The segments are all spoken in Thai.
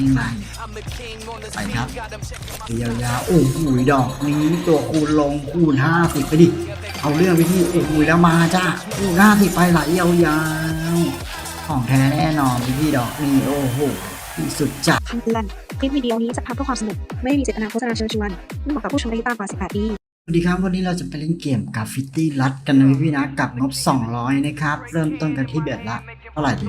นี่ไงไปครับยาวๆโอ้โหดอกนี้ตัวคูณลงคูณห้าสิบไปดิ เอาเรื่องไปที่โอ้โหแล้วมาจ้าคูณห้าสิบไปไหลยาวๆของแท้แน่นอนพี่พี่ๆดอกนี้โอ้โหที่สุดจัดคำเตือนคลิปวิดีโอนี้จะทำเพื่อความสนุก ไม่ได้มีเจตนาโฆษณาเชิญชวนไม่เหมาะกับผู้ชมอายุต่ำกว่า18ปีสวัสดีครับวันนี้เราจะไปเล่นเกมกราฟฟิตี้รัดกันนะพี่ๆนะกับงบ 200 นะครับ เริ่มต้นกันที่เบ็ดละเท่าไหร่ดี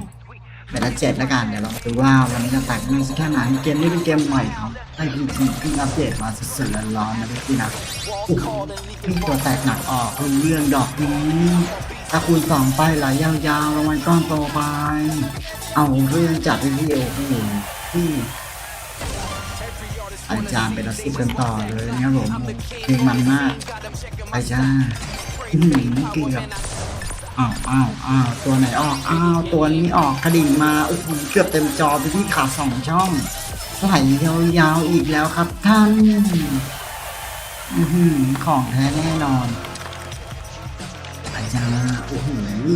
เบ็ดละเจ็ดละกันเดี๋ยวเราดูว่าวันนี้จะแตกมากสักแค่ไหนเกมนี้เป็นเกมใหม่ของไอพีจีเพิ่งอัปเดตมาสดๆร้อนๆนะพี่นะโอ้โหมีตัวแตกหนักออกคือเรื่องดอกนี้ถ้าคูณสองไปไหลยาวๆรางวัลก้อนโตไป เอาเรื่องจัดพี่ๆโอ้โหพี่อาจารย์เป็นอาชีพกันต่อเลยนะครับผมเพลงมันมากไปจ้าอื้อหือเกือบ อ้าวอ้าวอ้าวตัวไหนออกอ้าวตัวนี้ออกกระดิ่งมาโอ้โหเกือบเต็มจอไปที่ขาสองช่องไหลยาวๆอีกแล้วครับท่านอือหือของแท้แน่นอนไปจ้าโอ้โห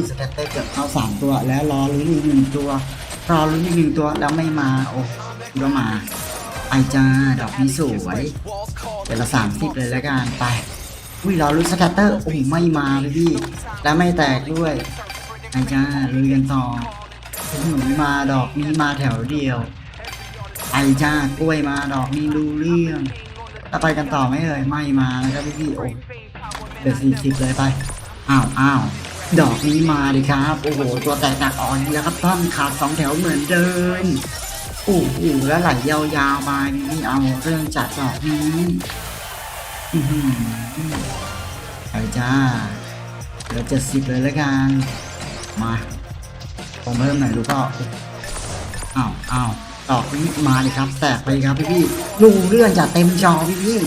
สแตตเตอร์เกือบเข้าสามตัว แล้วรอลุ้นอีกหนึ่งตัวรอลุ้นอีกหนึ่งตัวแล้วไม่มาโอ้ก็มาไอจ้าดอกนี้สวยเดี๋ยวละสามสิบเลยแล้วกันไป อุ้ยเราลุ้สแกตเตอร์โอ้ไม่มาเลยพี่ แล้วไม่แตกด้วยไอจ้าลุยกันต่อโอ้โหมาดอกนี้มาแถวเดียวไอจ้ากล้วยมาดอกนี้ดูเรื่องแล้วไปกันต่อไหมเอ่ยไม่มานะครับพี่โอ้เดี๋ยวสี่สิบเลยไปอ้าวอ้าวดอกนี้มาดิครับ โอ้โห ตัวแตกหนักอ่อนแล้วครับท่านขาดสองแถวเหมือนเดิมโอ้โหแล้วไหลยาวๆมานี่เอาเรื่องจัดดอกนี้อื้อหือ จ้าเหลือเจ็ดสิบเลยแล้วกัน มาผมเพิ่มหน่อยดูก็อ้าวอ้าวดอกนี้มาเลยครับ แตกไปครับพี่พี่ๆดูเรื่องจัดเต็มจอพี่พี่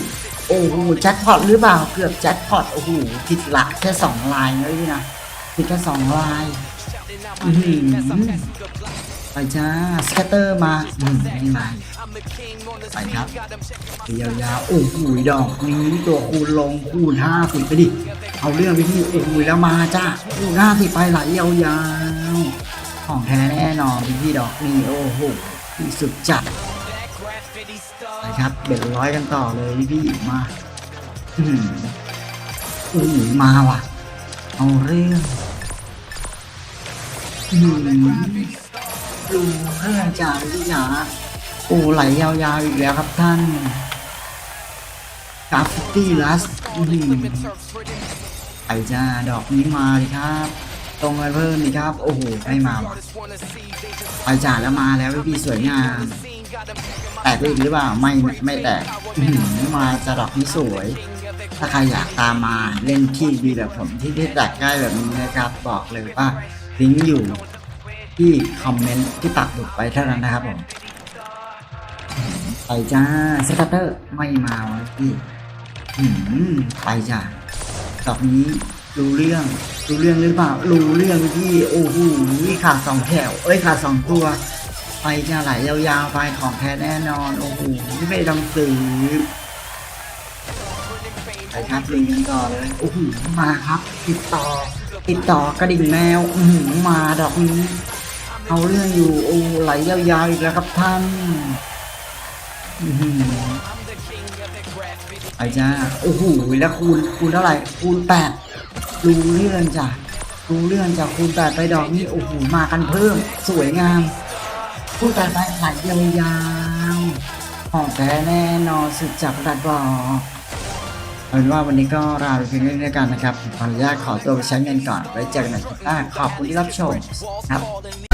โอ้โหแจ็คพอตหรือเปล่าเกือบแจ็คพอตโอ้โหผิดละแค่สองลายนะพี่นะผิดแค่สองลายอื้อหือ ไปจ้าสแกตเตอร์มาอืมไม่มาไปครับยาวๆโอ้โหดอกนี้ตัวคูณลงคูณห้าสิบไปดิเอาเรื่องไปที่โอ้โหแล้วมาจ้าคูณห้าสิบไปไหลยาวๆของแท้แน่นอนพี่ดอกนี้โอ้โหที่สุดจัดไปครับเบ็ดร้อยกันต่อเลยพี่พี่มาอืมโอ้โหมาว่ะเอาเรื่องอืม ดูเรื่องจาวิทยาโอ้ไหลยาวๆอีกแล้วครับท่านกราฟตี้ลัสไอจ้าดอกนี้มาดิครับตรงไปเพิ่มดิครับ โอ้โหไม่มาไปจ่าแล้วมาแล้วพี่สวยงามแตกอีกหรือเปล่าไม่ไม่แตกมาจะดอกนี้สวย ถ้าใครอยากตามมาเล่นที่ดีแบบผมที่ได้แตกง่ายแบบนี้นะครับ บอกเลยว่าลิงก์อยู่ ที่คอมเมนต์ที่ปักหมุดไปเท่านั้นนะครับผมไปจ้าสกัตเตอร์ไม่มาวะพี่ไปจ้าดอกนี้รู้เรื่องรู้เรื่องหรือเปล่ารู้เรื่องพี่โอ้โหขาดสองแถวเอ้ยขาดสองตัว ไปจ้าไหลยาวๆไปของแท้แน่นอนโอ้โหไม่ต้องซื้อไปครับลิงกันต่อเลยโอ้โหมาครับ ติดต่อ ติดต่อกระดิ่งแมวอือหือมาดอกนี้ เอาเรื่องอยู่โอ้ไหลยาวๆอีกแล้วครับท่านอื้อหือไปจ้าโอ้โหแล้วคูณคูณเท่าไหร่คูณแปดรู้เรื่องจ้ะรู้เรื่องจ้ะคูณแปดไปดอกนี้โอ้โหมากันเพิ่ม สวยงามคูณแปดไปไหลยาวๆของแท้แน่นอนสุดจับดัดบอกเอาเป็นว่าวันนี้ก็ลาไปเพียงเท่านี้กันนะครับขออนุญาตขอตัวไปใช้เงินก่อนไว้เจอกันใหม่คลิปหน้าขอบคุณที่รับชมครับ